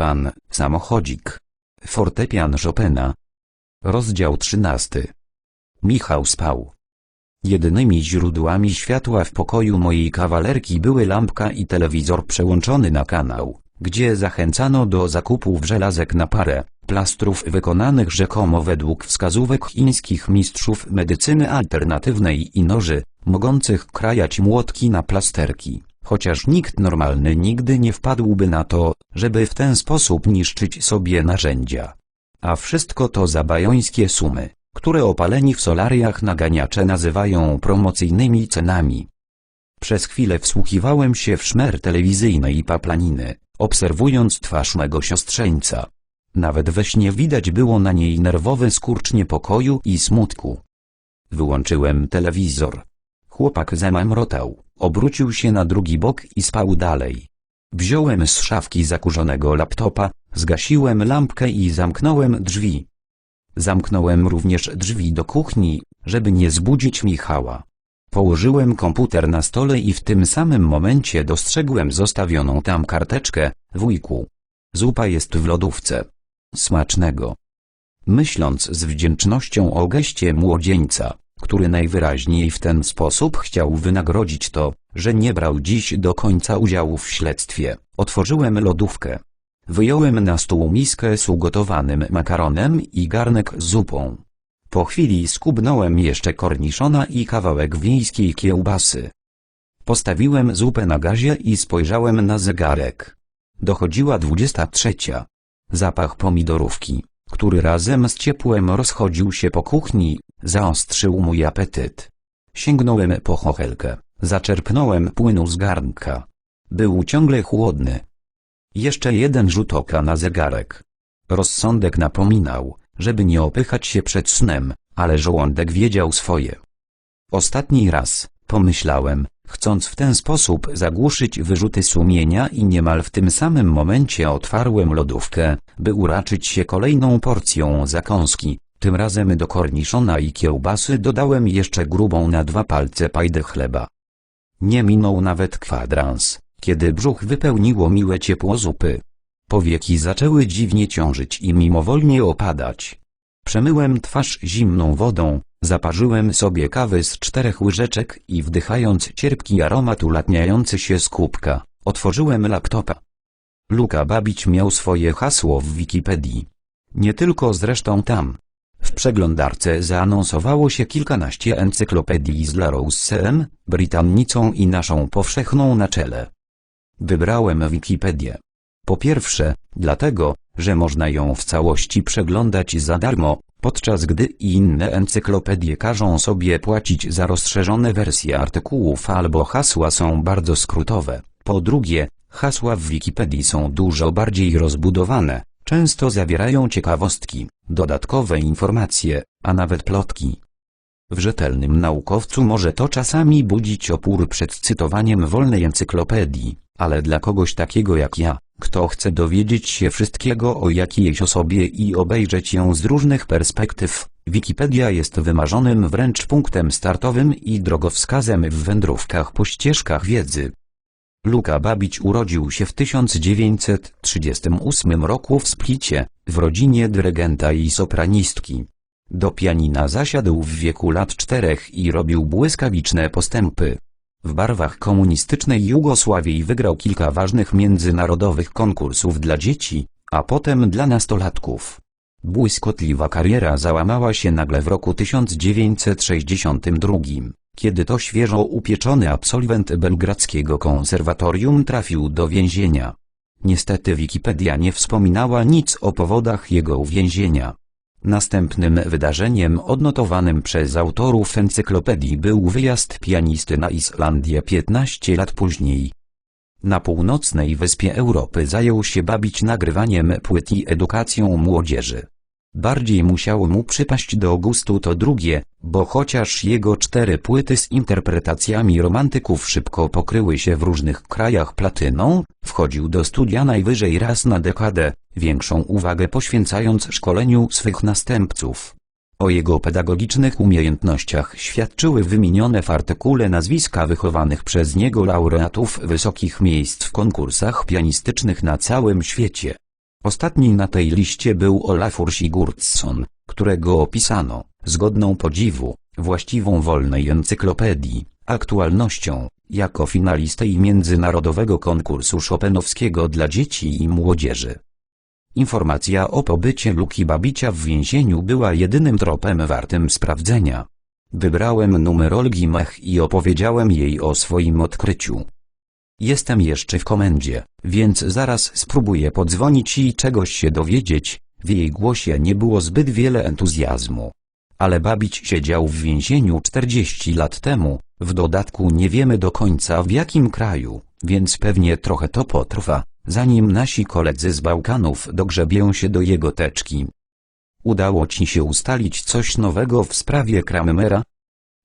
pan, samochodzik. Fortepian Chopina. Rozdział 13. Michał spał. Jedynymi źródłami światła w pokoju mojej kawalerki były lampka i telewizor przełączony na kanał, gdzie zachęcano do zakupów żelazek na parę, plastrów wykonanych rzekomo według wskazówek chińskich mistrzów medycyny alternatywnej i noży, mogących krajać młotki na plasterki, chociaż nikt normalny nigdy nie wpadłby na to, żeby w ten sposób niszczyć sobie narzędzia. A wszystko to za bajońskie sumy, które opaleni w solariach naganiacze nazywają promocyjnymi cenami. Przez chwilę wsłuchiwałem się w szmer telewizyjnej paplaniny, obserwując twarz mego siostrzeńca. Nawet we śnie widać było na niej nerwowy skurcz niepokoju i smutku. Wyłączyłem telewizor. Chłopak zamamrotał, obrócił się na drugi bok i spał dalej. Wziąłem z szafki zakurzonego laptopa, zgasiłem lampkę i zamknąłem drzwi. Zamknąłem również drzwi do kuchni, żeby nie zbudzić Michała. Położyłem komputer na stole i w tym samym momencie dostrzegłem zostawioną tam karteczkę, wujku. Zupa jest w lodówce. Smacznego. Myśląc z wdzięcznością o geście młodzieńca, który najwyraźniej w ten sposób chciał wynagrodzić to, że nie brał dziś do końca udziału w śledztwie, otworzyłem lodówkę. Wyjąłem na stół miskę z ugotowanym makaronem i garnek z zupą. Po chwili skubnąłem jeszcze korniszona i kawałek wiejskiej kiełbasy. Postawiłem zupę na gazie i spojrzałem na zegarek. Dochodziła dwudziesta trzecia. Zapach pomidorówki, który razem z ciepłem rozchodził się po kuchni, zaostrzył mój apetyt. Sięgnąłem po chochelkę, zaczerpnąłem płynu z garnka. Był ciągle chłodny. Jeszcze jeden rzut oka na zegarek. Rozsądek napominał, żeby nie opychać się przed snem, ale żołądek wiedział swoje. Ostatni raz, pomyślałem, chcąc w ten sposób zagłuszyć wyrzuty sumienia i niemal w tym samym momencie otwarłem lodówkę, by uraczyć się kolejną porcją zakąski. Tym razem do korniszona i kiełbasy dodałem jeszcze grubą na dwa palce pajdę chleba. Nie minął nawet kwadrans, kiedy brzuch wypełniło miłe ciepło zupy. Powieki zaczęły dziwnie ciążyć i mimowolnie opadać. Przemyłem twarz zimną wodą, zaparzyłem sobie kawy z czterech łyżeczek i wdychając cierpki aromat ulatniający się z kubka, otworzyłem laptopa. Luka Babić miał swoje hasło w Wikipedii. Nie tylko zresztą tam. W przeglądarce zaanonsowało się kilkanaście encyklopedii z Laroussem, Britannicą i naszą powszechną na czele. Wybrałem Wikipedię. Po pierwsze, dlatego, że można ją w całości przeglądać za darmo, podczas gdy inne encyklopedie każą sobie płacić za rozszerzone wersje artykułów albo hasła są bardzo skrótowe. Po drugie, hasła w Wikipedii są dużo bardziej rozbudowane, często zawierają ciekawostki, dodatkowe informacje, a nawet plotki. W rzetelnym naukowcu może to czasami budzić opór przed cytowaniem wolnej encyklopedii, ale dla kogoś takiego jak ja, kto chce dowiedzieć się wszystkiego o jakiejś osobie i obejrzeć ją z różnych perspektyw, Wikipedia jest wymarzonym wręcz punktem startowym i drogowskazem w wędrówkach po ścieżkach wiedzy. Luka Babić urodził się w 1938 roku w Splicie, w rodzinie dyrygenta i sopranistki. Do pianina zasiadł w wieku lat czterech i robił błyskawiczne postępy. W barwach komunistycznej Jugosławii wygrał kilka ważnych międzynarodowych konkursów dla dzieci, a potem dla nastolatków. Błyskotliwa kariera załamała się nagle w roku 1962, kiedy to świeżo upieczony absolwent belgradzkiego konserwatorium trafił do więzienia. Niestety Wikipedia nie wspominała nic o powodach jego uwięzienia. Następnym wydarzeniem odnotowanym przez autorów encyklopedii był wyjazd pianisty na Islandię 15 lat później. Na północnej wyspie Europy zajął się bawić nagrywaniem płyt i edukacją młodzieży. Bardziej musiało mu przypaść do gustu to drugie, bo chociaż jego cztery płyty z interpretacjami romantyków szybko pokryły się w różnych krajach platyną, wchodził do studia najwyżej raz na dekadę, większą uwagę poświęcając szkoleniu swych następców. O jego pedagogicznych umiejętnościach świadczyły wymienione w artykule nazwiska wychowanych przez niego laureatów wysokich miejsc w konkursach pianistycznych na całym świecie. Ostatni na tej liście był Olafur Sigurdsson, którego opisano, z godną podziwu, właściwą wolnej encyklopedii, aktualnością, jako finalistę i międzynarodowego konkursu Chopinowskiego dla dzieci i młodzieży. Informacja o pobycie Luki Babicia w więzieniu była jedynym tropem wartym sprawdzenia. Wybrałem numer Olgi Mech i opowiedziałem jej o swoim odkryciu. Jestem jeszcze w komendzie, więc zaraz spróbuję podzwonić i czegoś się dowiedzieć. W jej głosie nie było zbyt wiele entuzjazmu. Ale Babić siedział w więzieniu 40 lat temu, w dodatku nie wiemy do końca w jakim kraju, więc pewnie trochę to potrwa, zanim nasi koledzy z Bałkanów dogrzebią się do jego teczki. Udało ci się ustalić coś nowego w sprawie Kramera?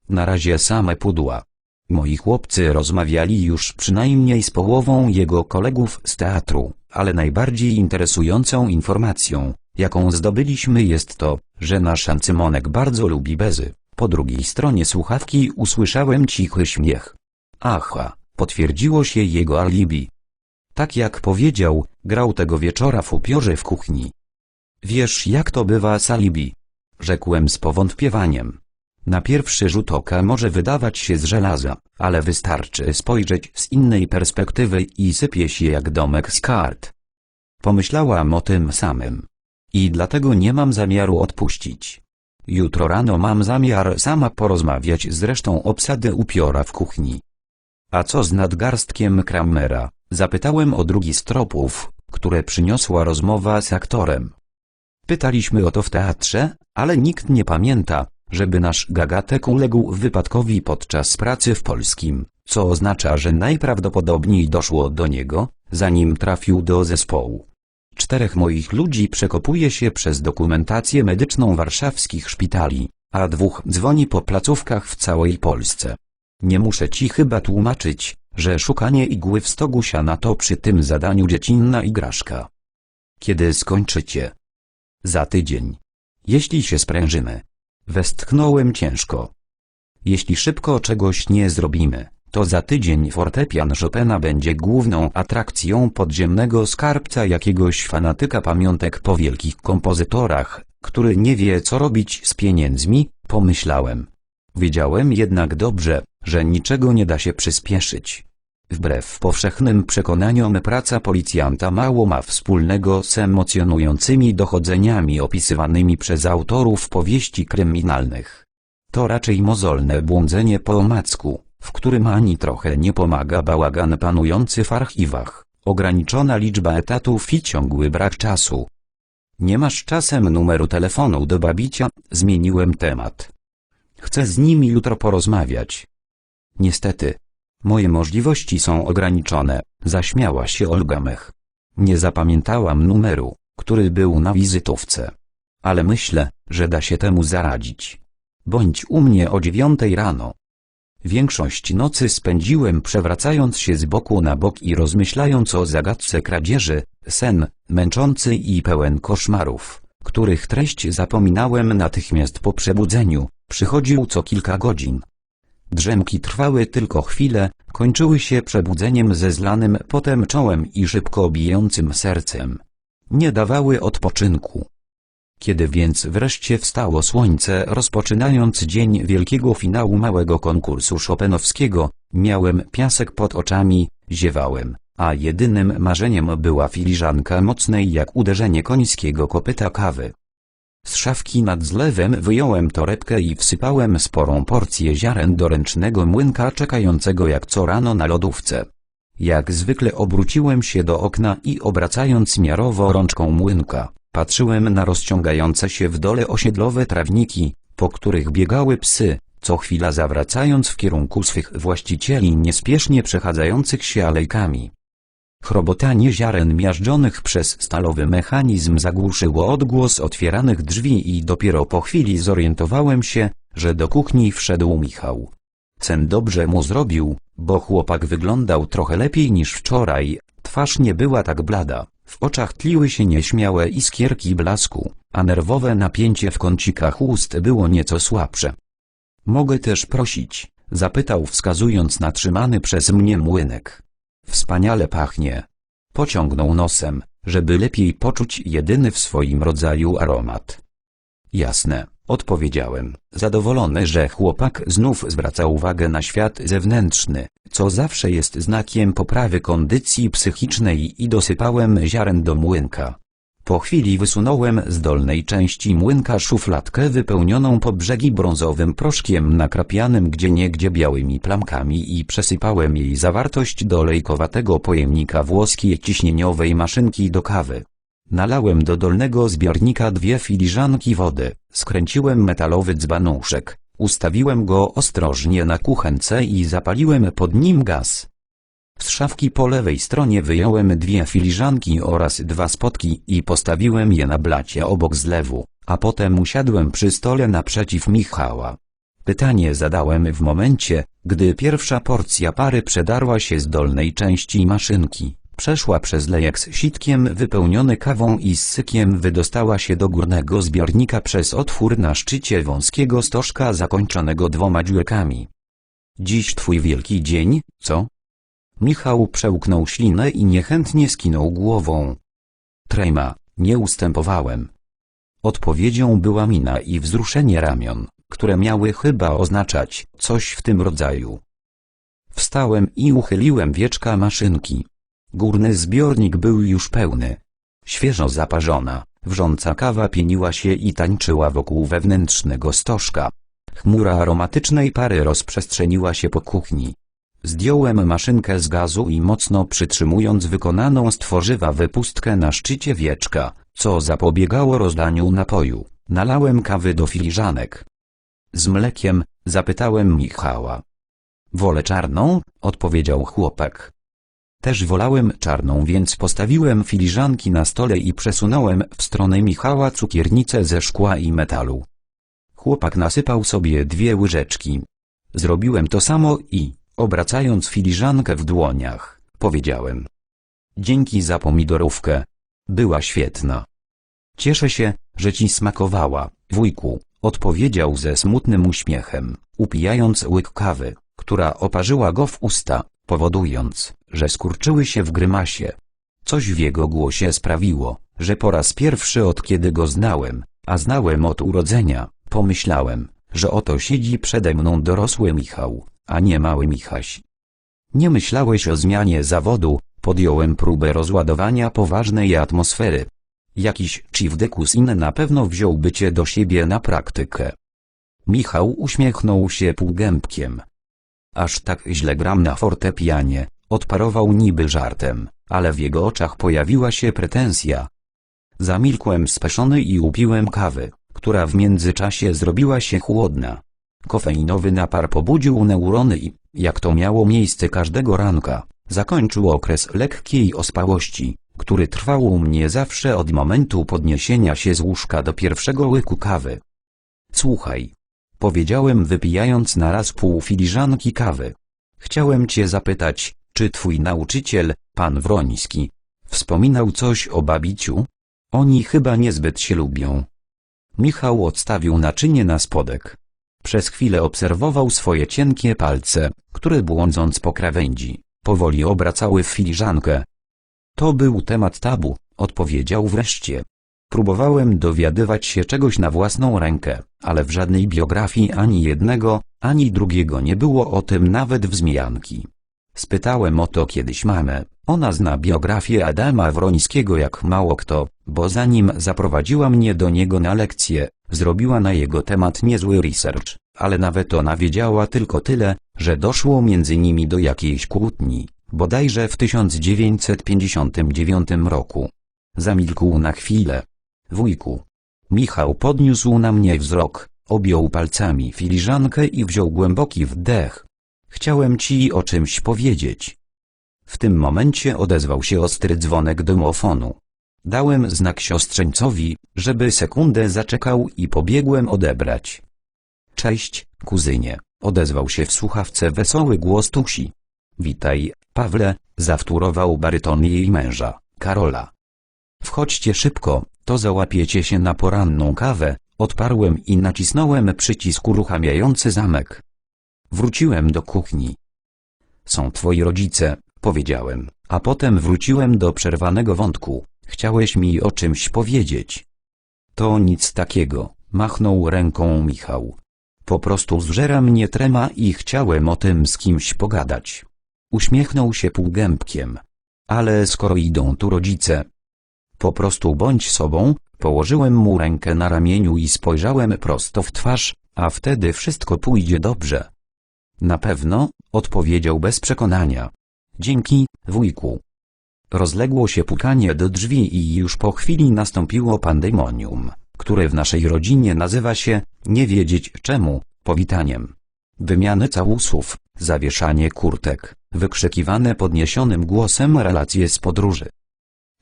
Na razie same pudła. Moi chłopcy rozmawiali już przynajmniej z połową jego kolegów z teatru, ale najbardziej interesującą informacją, jaką zdobyliśmy jest to, że nasz Ancymonek bardzo lubi bezy. Po drugiej stronie słuchawki usłyszałem cichy śmiech. Aha, potwierdziło się jego alibi. Tak jak powiedział, grał tego wieczora w upiorze w kuchni. Wiesz jak to bywa z alibi? Rzekłem z powątpiewaniem. Na pierwszy rzut oka może wydawać się z żelaza, ale wystarczy spojrzeć z innej perspektywy i sypie się jak domek z kart. Pomyślałam o tym samym. I dlatego nie mam zamiaru odpuścić. Jutro rano mam zamiar sama porozmawiać z resztą obsady upiora w kuchni. A co z nadgarstkiem Kramera? Zapytałem o drugi z tropów, które przyniosła rozmowa z aktorem. Pytaliśmy o to w teatrze, ale nikt nie pamięta, żeby nasz Gagatek uległ wypadkowi podczas pracy w polskim, co oznacza, że najprawdopodobniej doszło do niego, zanim trafił do zespołu. Czterech moich ludzi przekopuje się przez dokumentację medyczną warszawskich szpitali, a dwóch dzwoni po placówkach w całej Polsce. Nie muszę ci chyba tłumaczyć, że szukanie igły w stogu siana to przy tym zadaniu dziecinna igraszka. Kiedy skończycie? Za tydzień. Jeśli się sprężymy. Westchnąłem ciężko. Jeśli szybko czegoś nie zrobimy, to za tydzień fortepian Chopina będzie główną atrakcją podziemnego skarbca jakiegoś fanatyka pamiątek po wielkich kompozytorach, który nie wie co robić z pieniędzmi, pomyślałem. Wiedziałem jednak dobrze, że niczego nie da się przyspieszyć. Wbrew powszechnym przekonaniom praca policjanta mało ma wspólnego z emocjonującymi dochodzeniami opisywanymi przez autorów powieści kryminalnych. To raczej mozolne błądzenie po omacku, w którym ani trochę nie pomaga bałagan panujący w archiwach, ograniczona liczba etatów i ciągły brak czasu. Nie masz czasem numeru telefonu do babicia, zmieniłem temat. Chcę z nimi jutro porozmawiać. Niestety, moje możliwości są ograniczone, zaśmiała się Olga Mech. Nie zapamiętałam numeru, który był na wizytówce. Ale myślę, że da się temu zaradzić. Bądź u mnie o dziewiątej rano. Większość nocy spędziłem przewracając się z boku na bok i rozmyślając o zagadce kradzieży, sen, męczący i pełen koszmarów, których treść zapominałem natychmiast po przebudzeniu, przychodził co kilka godzin. Drzemki trwały tylko chwilę, kończyły się przebudzeniem ze zlanym potem czołem i szybko bijącym sercem. Nie dawały odpoczynku. Kiedy więc wreszcie wstało słońce rozpoczynając dzień wielkiego finału małego konkursu Chopinowskiego, miałem piasek pod oczami, ziewałem, a jedynym marzeniem była filiżanka mocnej jak uderzenie końskiego kopyta kawy. Z szafki nad zlewem wyjąłem torebkę i wsypałem sporą porcję ziaren do ręcznego młynka czekającego jak co rano na lodówce. Jak zwykle obróciłem się do okna i obracając miarowo rączką młynka, patrzyłem na rozciągające się w dole osiedlowe trawniki, po których biegały psy, co chwila zawracając w kierunku swych właścicieli niespiesznie przechadzających się alejkami. Chrobotanie ziaren miażdżonych przez stalowy mechanizm zagłuszyło odgłos otwieranych drzwi i dopiero po chwili zorientowałem się, że do kuchni wszedł Michał. Cen dobrze mu zrobił, bo chłopak wyglądał trochę lepiej niż wczoraj, twarz nie była tak blada, w oczach tliły się nieśmiałe iskierki blasku, a nerwowe napięcie w kącikach ust było nieco słabsze. Mogę też prosić, zapytał wskazując na trzymany przez mnie młynek. Wspaniale pachnie. Pociągnął nosem, żeby lepiej poczuć jedyny w swoim rodzaju aromat. Jasne, odpowiedziałem, zadowolony, że chłopak znów zwraca uwagę na świat zewnętrzny, co zawsze jest znakiem poprawy kondycji psychicznej i dosypałem ziaren do młynka. Po chwili wysunąłem z dolnej części młynka szufladkę wypełnioną po brzegi brązowym proszkiem nakrapianym gdzieniegdzie białymi plamkami i przesypałem jej zawartość do lejkowatego pojemnika włoskiej ciśnieniowej maszynki do kawy. Nalałem do dolnego zbiornika dwie filiżanki wody, skręciłem metalowy dzbanuszek, ustawiłem go ostrożnie na kuchence i zapaliłem pod nim gaz. Z szafki po lewej stronie wyjąłem dwie filiżanki oraz dwa spotki i postawiłem je na blacie obok zlewu, a potem usiadłem przy stole naprzeciw Michała. Pytanie zadałem w momencie, gdy pierwsza porcja pary przedarła się z dolnej części maszynki, przeszła przez lejek z sitkiem wypełniony kawą i z sykiem wydostała się do górnego zbiornika przez otwór na szczycie wąskiego stożka zakończonego dwoma dziurkami. Dziś twój wielki dzień, co? Michał przełknął ślinę i niechętnie skinął głową. Trejma, nie ustępowałem. Odpowiedzią była mina i wzruszenie ramion, które miały chyba oznaczać coś w tym rodzaju. Wstałem i uchyliłem wieczka maszynki. Górny zbiornik był już pełny. Świeżo zaparzona, wrząca kawa pieniła się i tańczyła wokół wewnętrznego stożka. Chmura aromatycznej pary rozprzestrzeniła się po kuchni. Zdjąłem maszynkę z gazu i mocno przytrzymując wykonaną z tworzywa wypustkę na szczycie wieczka, co zapobiegało rozdaniu napoju, nalałem kawy do filiżanek. Z mlekiem, zapytałem Michała. Wolę czarną, odpowiedział chłopak. Też wolałem czarną, więc postawiłem filiżanki na stole i przesunąłem w stronę Michała cukiernicę ze szkła i metalu. Chłopak nasypał sobie dwie łyżeczki. Zrobiłem to samo i, obracając filiżankę w dłoniach, powiedziałem. Dzięki za pomidorówkę. Była świetna. Cieszę się, że ci smakowała, wujku, odpowiedział ze smutnym uśmiechem, upijając łyk kawy, która oparzyła go w usta, powodując, że skurczyły się w grymasie. Coś w jego głosie sprawiło, że po raz pierwszy od kiedy go znałem, a znałem od urodzenia, pomyślałem, że oto siedzi przede mną dorosły Michał, a nie mały Michaś. Nie myślałeś o zmianie zawodu, podjąłem próbę rozładowania poważnej atmosfery. Jakiś chief in na pewno wziąłby cię do siebie na praktykę. Michał uśmiechnął się półgębkiem. Aż tak źle gram na fortepianie, odparował niby żartem, ale w jego oczach pojawiła się pretensja. Zamilkłem speszony i upiłem kawy, która w międzyczasie zrobiła się chłodna. Kofeinowy napar pobudził neurony i, jak to miało miejsce każdego ranka, zakończył okres lekkiej ospałości, który trwał u mnie zawsze od momentu podniesienia się z łóżka do pierwszego łyku kawy. Słuchaj, powiedziałem wypijając naraz pół filiżanki kawy. Chciałem cię zapytać, czy twój nauczyciel, pan Wroński, wspominał coś o babiciu? Oni chyba niezbyt się lubią. Michał odstawił naczynie na spodek. Przez chwilę obserwował swoje cienkie palce, które błądząc po krawędzi, powoli obracały filiżankę. To był temat tabu, odpowiedział wreszcie. Próbowałem dowiadywać się czegoś na własną rękę, ale w żadnej biografii ani jednego, ani drugiego nie było o tym nawet wzmianki. Spytałem o to kiedyś mamę, ona zna biografię Adama Wrońskiego jak mało kto, bo zanim zaprowadziła mnie do niego na lekcję, zrobiła na jego temat niezły research, ale nawet ona wiedziała tylko tyle, że doszło między nimi do jakiejś kłótni, bodajże w 1959 roku. Zamilkł na chwilę. Wujku. Michał podniósł na mnie wzrok, objął palcami filiżankę i wziął głęboki wdech. Chciałem ci o czymś powiedzieć. W tym momencie odezwał się ostry dzwonek domofonu. Dałem znak siostrzeńcowi, żeby sekundę zaczekał i pobiegłem odebrać. Cześć, kuzynie, odezwał się w słuchawce wesoły głos Tusi. Witaj, Pawle, zawtórował baryton jej męża, Karola. Wchodźcie szybko, to załapiecie się na poranną kawę, odparłem i nacisnąłem przycisk uruchamiający zamek. Wróciłem do kuchni. Są twoi rodzice, powiedziałem, a potem wróciłem do przerwanego wątku, chciałeś mi o czymś powiedzieć. To nic takiego, machnął ręką Michał. Po prostu zżera mnie trema i chciałem o tym z kimś pogadać. Uśmiechnął się półgębkiem. Ale skoro idą tu rodzice, po prostu bądź sobą, położyłem mu rękę na ramieniu i spojrzałem prosto w twarz, a wtedy wszystko pójdzie dobrze. Na pewno, odpowiedział bez przekonania. Dzięki, wujku. Rozległo się pukanie do drzwi i już po chwili nastąpiło pandemonium, które w naszej rodzinie nazywa się, nie wiedzieć czemu, powitaniem. Wymiany całusów, zawieszanie kurtek, wykrzykiwane podniesionym głosem relacje z podróży.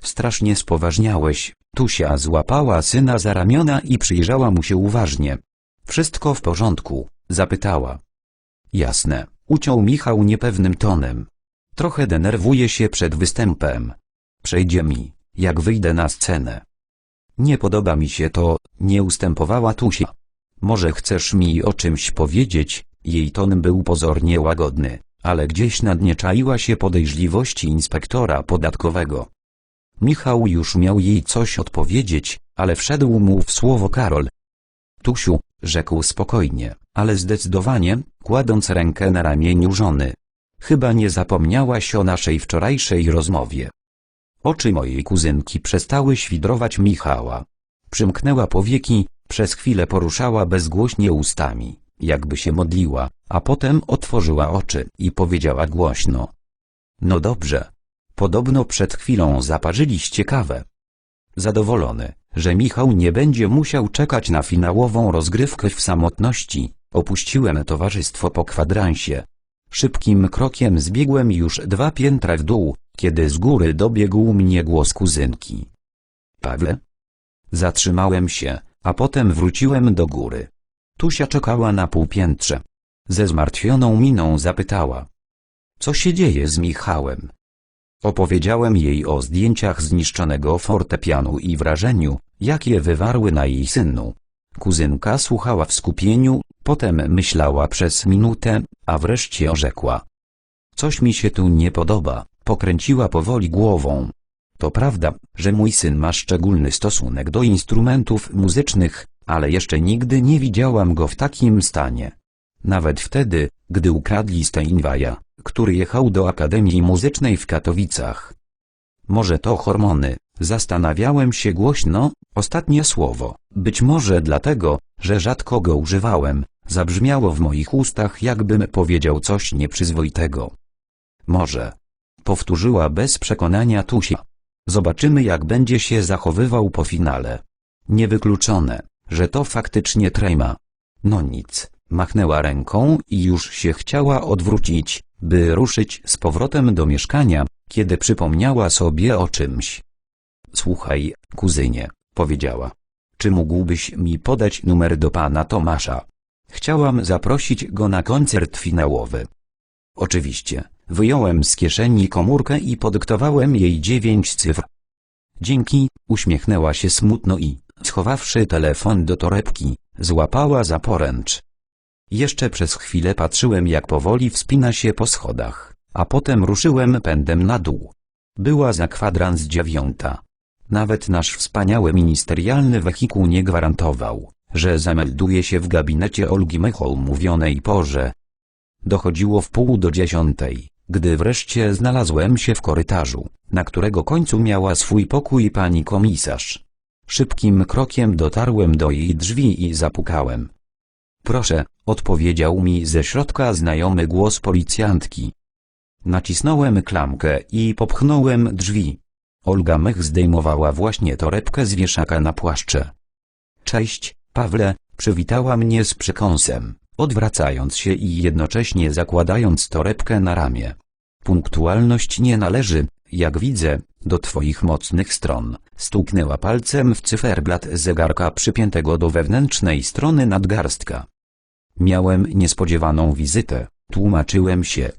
Strasznie spoważniałeś, Tusia złapała syna za ramiona i przyjrzała mu się uważnie. Wszystko w porządku? zapytała. Jasne, uciął Michał niepewnym tonem. Trochę denerwuję się przed występem. Przejdzie mi, jak wyjdę na scenę. Nie podoba mi się to, nie ustępowała Tusia. Może chcesz mi o czymś powiedzieć? Jej ton był pozornie łagodny, ale gdzieś na dnie czaiła się podejrzliwości inspektora podatkowego. Michał już miał jej coś odpowiedzieć, ale wszedł mu w słowo Karol. Tusiu, rzekł spokojnie, ale zdecydowanie, kładąc rękę na ramieniu żony. Chyba nie zapomniałaś o naszej wczorajszej rozmowie. Oczy mojej kuzynki przestały świdrować Michała. Przymknęła powieki, przez chwilę poruszała bezgłośnie ustami, jakby się modliła, a potem otworzyła oczy i powiedziała głośno. No dobrze. Podobno przed chwilą zaparzyliście kawę. Zadowolony, że Michał nie będzie musiał czekać na finałową rozgrywkę w samotności, opuściłem towarzystwo po kwadransie. Szybkim krokiem zbiegłem już dwa piętra w dół, kiedy z góry dobiegł mnie głos kuzynki. Pawle? Zatrzymałem się, a potem wróciłem do góry. Tusia czekała na półpiętrze. Ze zmartwioną miną zapytała. Co się dzieje z Michałem? Opowiedziałem jej o zdjęciach zniszczonego fortepianu i wrażeniu, jakie wywarły na jej synu. Kuzynka słuchała w skupieniu, potem myślała przez minutę, a wreszcie orzekła. Coś mi się tu nie podoba, pokręciła powoli głową. To prawda, że mój syn ma szczególny stosunek do instrumentów muzycznych, ale jeszcze nigdy nie widziałam go w takim stanie. Nawet wtedy, gdy ukradli Steinwaja, który jechał do Akademii Muzycznej w Katowicach. Może to hormony, zastanawiałem się głośno, ostatnie słowo, być może dlatego, że rzadko go używałem, zabrzmiało w moich ustach jakbym powiedział coś nieprzyzwoitego. Może. Powtórzyła bez przekonania Tusia. Zobaczymy jak będzie się zachowywał po finale. Niewykluczone, że to faktycznie trema. No nic, machnęła ręką i już się chciała odwrócić, by ruszyć z powrotem do mieszkania, kiedy przypomniała sobie o czymś. Słuchaj, kuzynie, powiedziała. Czy mógłbyś mi podać numer do pana Tomasza? Chciałam zaprosić go na koncert finałowy. Oczywiście, wyjąłem z kieszeni komórkę i podyktowałem jej dziewięć cyfr. Dzięki, uśmiechnęła się smutno i, schowawszy telefon do torebki, złapała za poręcz. Jeszcze przez chwilę patrzyłem jak powoli wspina się po schodach, a potem ruszyłem pędem na dół. Była za kwadrans dziewiąta. Nawet nasz wspaniały ministerialny wehikuł nie gwarantował, że zamelduje się w gabinecie Olgi Mech o umówionej porze. Dochodziło w pół do dziesiątej, gdy wreszcie znalazłem się w korytarzu, na którego końcu miała swój pokój pani komisarz. Szybkim krokiem dotarłem do jej drzwi i zapukałem. Proszę, odpowiedział mi ze środka znajomy głos policjantki. Nacisnąłem klamkę i popchnąłem drzwi. Olga Mech zdejmowała właśnie torebkę z wieszaka na płaszcze. Cześć, Pawle, przywitała mnie z przekąsem, odwracając się i jednocześnie zakładając torebkę na ramię. Punktualność nie należy, jak widzę, do twoich mocnych stron. Stuknęła palcem w cyferblat zegarka przypiętego do wewnętrznej strony nadgarstka. Miałem niespodziewaną wizytę, tłumaczyłem się.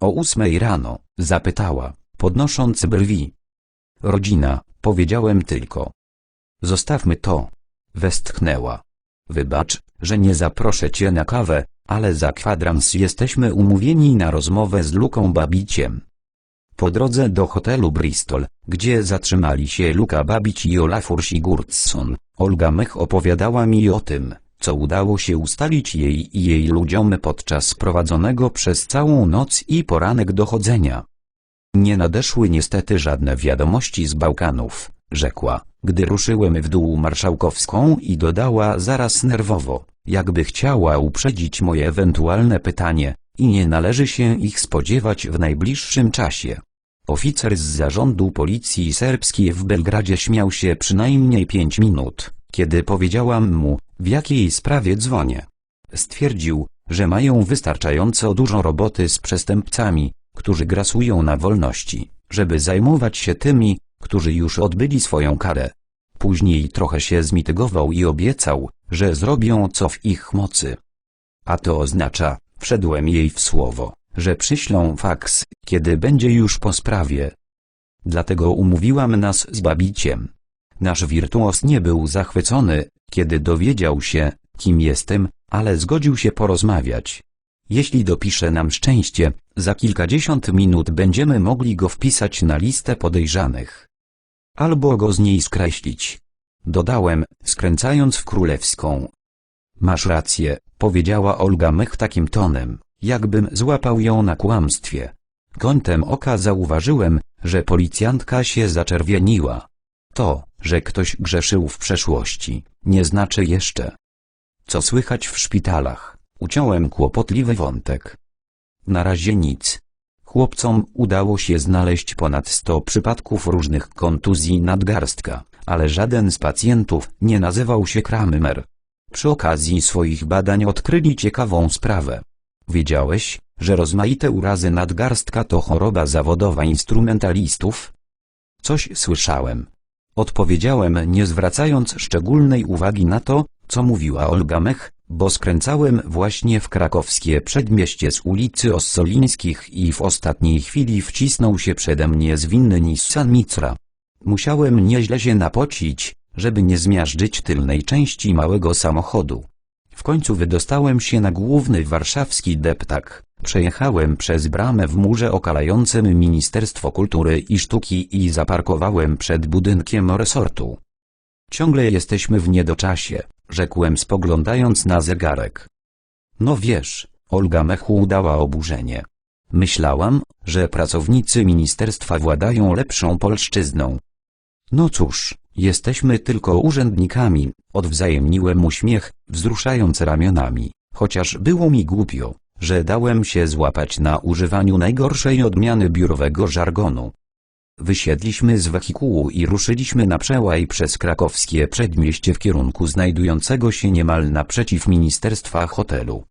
O ósmej rano, zapytała, podnosząc brwi. Rodzina, powiedziałem tylko. Zostawmy to. Westchnęła. Wybacz, że nie zaproszę cię na kawę, ale za kwadrans jesteśmy umówieni na rozmowę z Luką Babiciem. Po drodze do hotelu Bristol, gdzie zatrzymali się Luka Babić i Olafur Sigurdsson, Olga Mech opowiadała mi o tym, co udało się ustalić jej i jej ludziom podczas prowadzonego przez całą noc i poranek dochodzenia. Nie nadeszły niestety żadne wiadomości z Bałkanów, rzekła, gdy ruszyłem w dół marszałkowską i dodała zaraz nerwowo, jakby chciała uprzedzić moje ewentualne pytanie, i nie należy się ich spodziewać w najbliższym czasie. Oficer z zarządu policji serbskiej w Belgradzie śmiał się przynajmniej pięć minut, kiedy powiedziałam mu, w jakiej sprawie dzwonię. Stwierdził, że mają wystarczająco dużo roboty z przestępcami, którzy grasują na wolności, żeby zajmować się tymi, którzy już odbyli swoją karę. Później trochę się zmitygował i obiecał, że zrobią co w ich mocy. A to oznacza, wszedłem jej w słowo, że przyślą faks, kiedy będzie już po sprawie. Dlatego umówiłam nas z Babiciem. Nasz wirtuos nie był zachwycony, kiedy dowiedział się, kim jestem, ale zgodził się porozmawiać. Jeśli dopisze nam szczęście, za kilkadziesiąt minut będziemy mogli go wpisać na listę podejrzanych. Albo go z niej skreślić. Dodałem, skręcając w królewską. Masz rację, powiedziała Olga Mech takim tonem, jakbym złapał ją na kłamstwie. Kątem oka zauważyłem, że policjantka się zaczerwieniła. To, że ktoś grzeszył w przeszłości, nie znaczy jeszcze. Co słychać w szpitalach? Uciąłem kłopotliwy wątek. Na razie nic. Chłopcom udało się znaleźć ponad 100 przypadków różnych kontuzji nadgarstka, ale żaden z pacjentów nie nazywał się Kramer. Przy okazji swoich badań odkryli ciekawą sprawę. Wiedziałeś, że rozmaite urazy nadgarstka to choroba zawodowa instrumentalistów? Coś słyszałem. Odpowiedziałem nie zwracając szczególnej uwagi na to, co mówiła Olga Mech, bo skręcałem właśnie w krakowskie przedmieście z ulicy Ossolińskich i w ostatniej chwili wcisnął się przede mnie zwinny Nissan Micra. Musiałem nieźle się napocić, żeby nie zmiażdżyć tylnej części małego samochodu. W końcu wydostałem się na główny warszawski deptak, przejechałem przez bramę w murze okalającym Ministerstwo Kultury i Sztuki i zaparkowałem przed budynkiem resortu. Ciągle jesteśmy w niedoczasie, rzekłem spoglądając na zegarek. No wiesz, Olga Mechu udała oburzenie. Myślałam, że pracownicy ministerstwa władają lepszą polszczyzną. No cóż, jesteśmy tylko urzędnikami, odwzajemniłem uśmiech, wzruszając ramionami, chociaż było mi głupio, że dałem się złapać na używaniu najgorszej odmiany biurowego żargonu. Wysiedliśmy z wehikułu i ruszyliśmy na przełaj przez krakowskie przedmieście w kierunku znajdującego się niemal naprzeciw ministerstwa hotelu.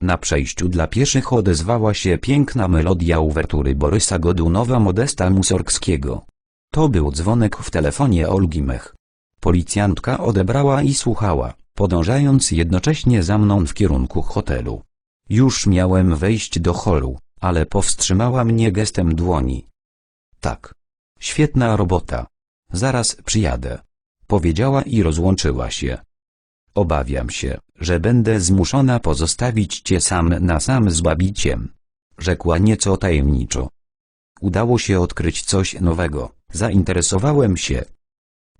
Na przejściu dla pieszych odezwała się piękna melodia uwertury Borysa Godunowa Modesta Musorgskiego. To był dzwonek w telefonie Olgi Mech. Policjantka odebrała i słuchała, podążając jednocześnie za mną w kierunku hotelu. Już miałem wejść do holu, ale powstrzymała mnie gestem dłoni. Tak. Świetna robota. Zaraz przyjadę. Powiedziała i rozłączyła się. Obawiam się, że będę zmuszona pozostawić cię sam na sam z babiciem. Rzekła nieco tajemniczo. Udało się odkryć coś nowego. Zainteresowałem się.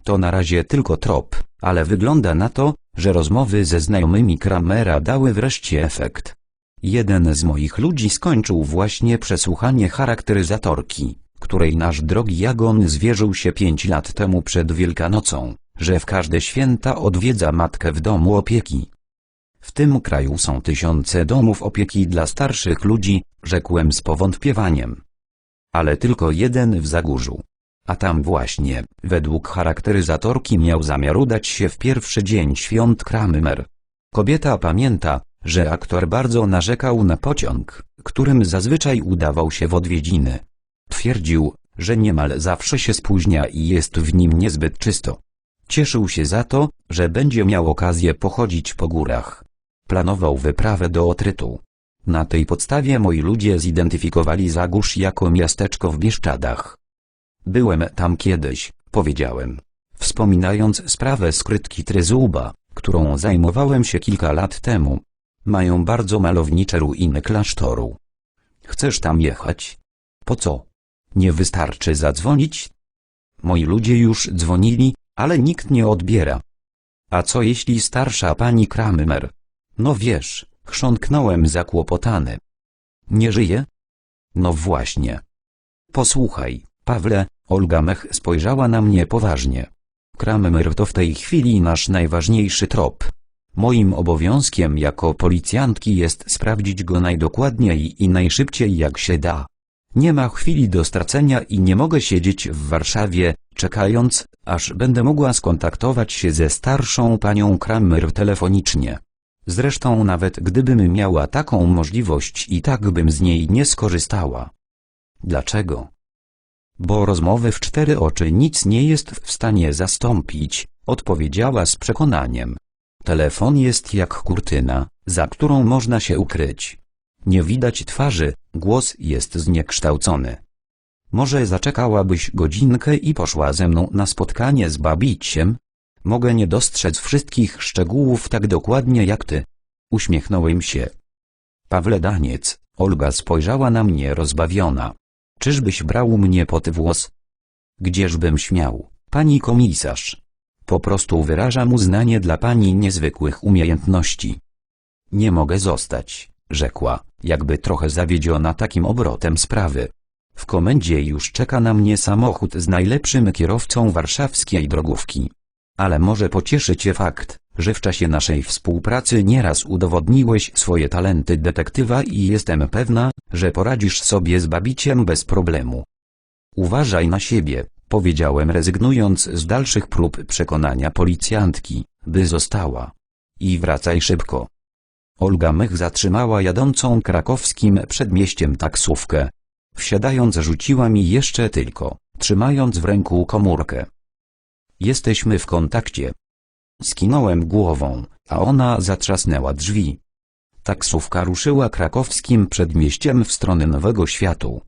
To na razie tylko trop, ale wygląda na to, że rozmowy ze znajomymi Kramera dały wreszcie efekt. Jeden z moich ludzi skończył właśnie przesłuchanie charakteryzatorki, której nasz drogi Jagon zwierzył się pięć lat temu przed Wielkanocą, że w każde święta odwiedza matkę w domu opieki. W tym kraju są tysiące domów opieki dla starszych ludzi, rzekłem z powątpiewaniem. Ale tylko jeden w Zagórzu. A tam właśnie, według charakteryzatorki miał zamiar udać się w pierwszy dzień świąt Kramer. Kobieta pamięta, że aktor bardzo narzekał na pociąg, którym zazwyczaj udawał się w odwiedziny. Twierdził, że niemal zawsze się spóźnia i jest w nim niezbyt czysto. Cieszył się za to, że będzie miał okazję pochodzić po górach. Planował wyprawę do Otrytu. Na tej podstawie moi ludzie zidentyfikowali Zagórz jako miasteczko w Bieszczadach. Byłem tam kiedyś, powiedziałem, wspominając sprawę skrytki Tryzuba, którą zajmowałem się kilka lat temu. Mają bardzo malownicze ruiny klasztoru. Chcesz tam jechać? Po co? Nie wystarczy zadzwonić? Moi ludzie już dzwonili, ale nikt nie odbiera. A co jeśli starsza pani Kramer? No wiesz, chrząknąłem zakłopotany. Nie żyje? No właśnie. Posłuchaj, Pawle, Olga Mech spojrzała na mnie poważnie. Kramer to w tej chwili nasz najważniejszy trop. Moim obowiązkiem jako policjantki jest sprawdzić go najdokładniej i najszybciej jak się da. Nie ma chwili do stracenia i nie mogę siedzieć w Warszawie, czekając, aż będę mogła skontaktować się ze starszą panią Kramer telefonicznie. Zresztą nawet gdybym miała taką możliwość i tak bym z niej nie skorzystała. Dlaczego? Bo rozmowy w cztery oczy nic nie jest w stanie zastąpić, odpowiedziała z przekonaniem. Telefon jest jak kurtyna, za którą można się ukryć. Nie widać twarzy, głos jest zniekształcony. Może zaczekałabyś godzinkę i poszła ze mną na spotkanie z babiciem? Mogę nie dostrzec wszystkich szczegółów tak dokładnie jak ty. Uśmiechnąłem się. Pawle Daniec, Olga spojrzała na mnie rozbawiona. Czyżbyś brał mnie pod włos? Gdzieżbym śmiał, pani komisarz. Po prostu wyrażam uznanie dla pani niezwykłych umiejętności. Nie mogę zostać, rzekła, jakby trochę zawiedziona takim obrotem sprawy. W komendzie już czeka na mnie samochód z najlepszym kierowcą warszawskiej drogówki. Ale może pocieszy cię fakt, że w czasie naszej współpracy nieraz udowodniłeś swoje talenty detektywa i jestem pewna, że poradzisz sobie z babiciem bez problemu. Uważaj na siebie, powiedziałem rezygnując z dalszych prób przekonania policjantki, by została. I wracaj szybko. Olga Mech zatrzymała jadącą krakowskim przedmieściem taksówkę. Wsiadając rzuciła mi jeszcze tylko, trzymając w ręku komórkę. Jesteśmy w kontakcie. Skinąłem głową, a ona zatrzasnęła drzwi. Taksówka ruszyła krakowskim przedmieściem w stronę Nowego Światu.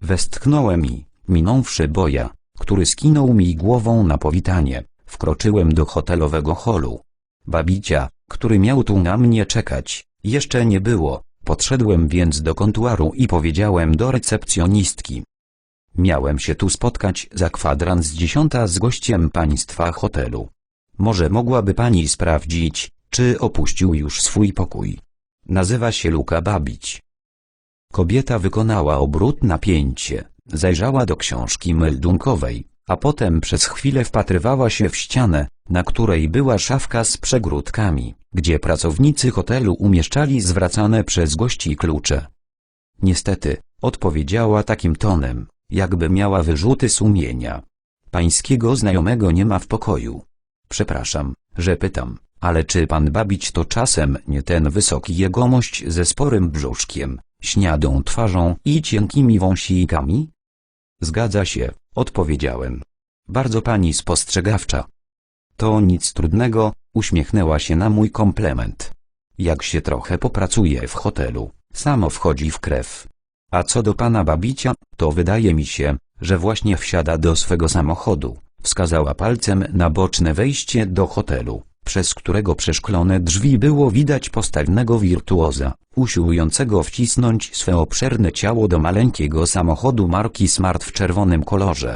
Westchnąłem i, minąwszy boja, który skinął mi głową na powitanie, wkroczyłem do hotelowego holu. Babicia, który miał tu na mnie czekać, jeszcze nie było, podszedłem więc do kontuaru i powiedziałem do recepcjonistki. Miałem się tu spotkać za kwadrans dziesiąta z gościem państwa hotelu. Może mogłaby pani sprawdzić, czy opuścił już swój pokój. Nazywa się Luka Babić. Kobieta wykonała obrót na pięcie, zajrzała do książki meldunkowej, a potem przez chwilę wpatrywała się w ścianę, na której była szafka z przegródkami, gdzie pracownicy hotelu umieszczali zwracane przez gości klucze. Niestety, odpowiedziała takim tonem, jakby miała wyrzuty sumienia. Pańskiego znajomego nie ma w pokoju. Przepraszam, że pytam, ale czy pan Babić to czasem nie ten wysoki jegomość ze sporym brzuszkiem, śniadą twarzą i cienkimi wąsikami? Zgadza się, odpowiedziałem. Bardzo pani spostrzegawcza. To nic trudnego, uśmiechnęła się na mój komplement. Jak się trochę popracuje w hotelu, samo wchodzi w krew. A co do pana Babicia, to wydaje mi się, że właśnie wsiada do swego samochodu. Wskazała palcem na boczne wejście do hotelu, przez którego przeszklone drzwi było widać postawnego wirtuoza, usiłującego wcisnąć swe obszerne ciało do maleńkiego samochodu marki Smart w czerwonym kolorze.